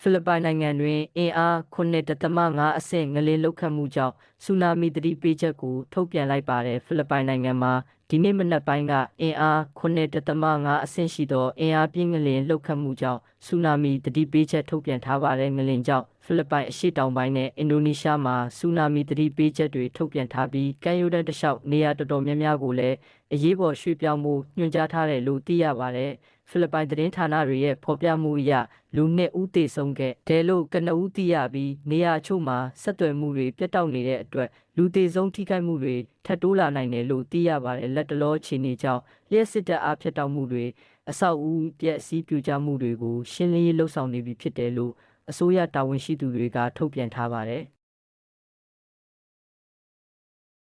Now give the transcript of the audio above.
ဖိလစ်ပိုင်နိုင်ငံတွင်အင်အား9.5အဆင့်ငလင်လှုပ်ခတ်မှုကြောင့်ဆူနာမီသတိပေးချက်ကိုထုတ်ပြန်လိုက်ပါတယ်ဖိလစ်ပိုင်နိုင်ငံမှာ ဒီနေ့မနက်ပိုင်းကအင်အား9.5အဆင့်ရှိသောအင်အားပြင်းငလင်လှုပ်ခတ်မှုကြောင့်ဆူနာမီသတိပေးချက်ထုတ်ပြန်ထားပါတယ်ငလင်ကြောင့်ဖိလစ်ပိုင်အရှေ့တောင်ပိုင်းနဲ့အင်ဒိုနီးရှားမှာဆူနာမီသတိပေးချက်တွေထုတ်ပြန်ထားပြီးကမ်းရိုးတန်းတစ်လျှောက်နေရာတော်တော်များများကိုလည်းအရေးပေါ်ရွှေ့ပြောင်းမှုညွှန်ကြားထားတယ်လို့သိရပါတယ်ဖိလစ်ပိုင်သတင်းဌာနတွေရဲ့ဖော်ပြမှုအရလူနှစ်ဦးသေဆုံးခဲ့တယ်လို့ကနဦးသိရပြီးနေရာအချို့မှာဆက်သွယ်မှုတွေပြတ်တောက်နေတဲ့အတွက် လူသေဆုံးထိခိုက်မှုတွေထပ်တိုးလာနိုင်တယ်လို့သိရပါတယ်လက်တလောအခြေအနေကြောင့်လျှက်စစ်တပ်အားဖြတ်တောက်မှုတွေအဆောက်အဦပျက်စီးပြိုကျမှုတွေကိုရှင်းလင်းရေးလှုပ်ဆောင်နေပြီဖြစ်တယ်လို့အစိုးရတာဝန်ရှိသူတွေကထုတ်ပြန်ထားပါတယ်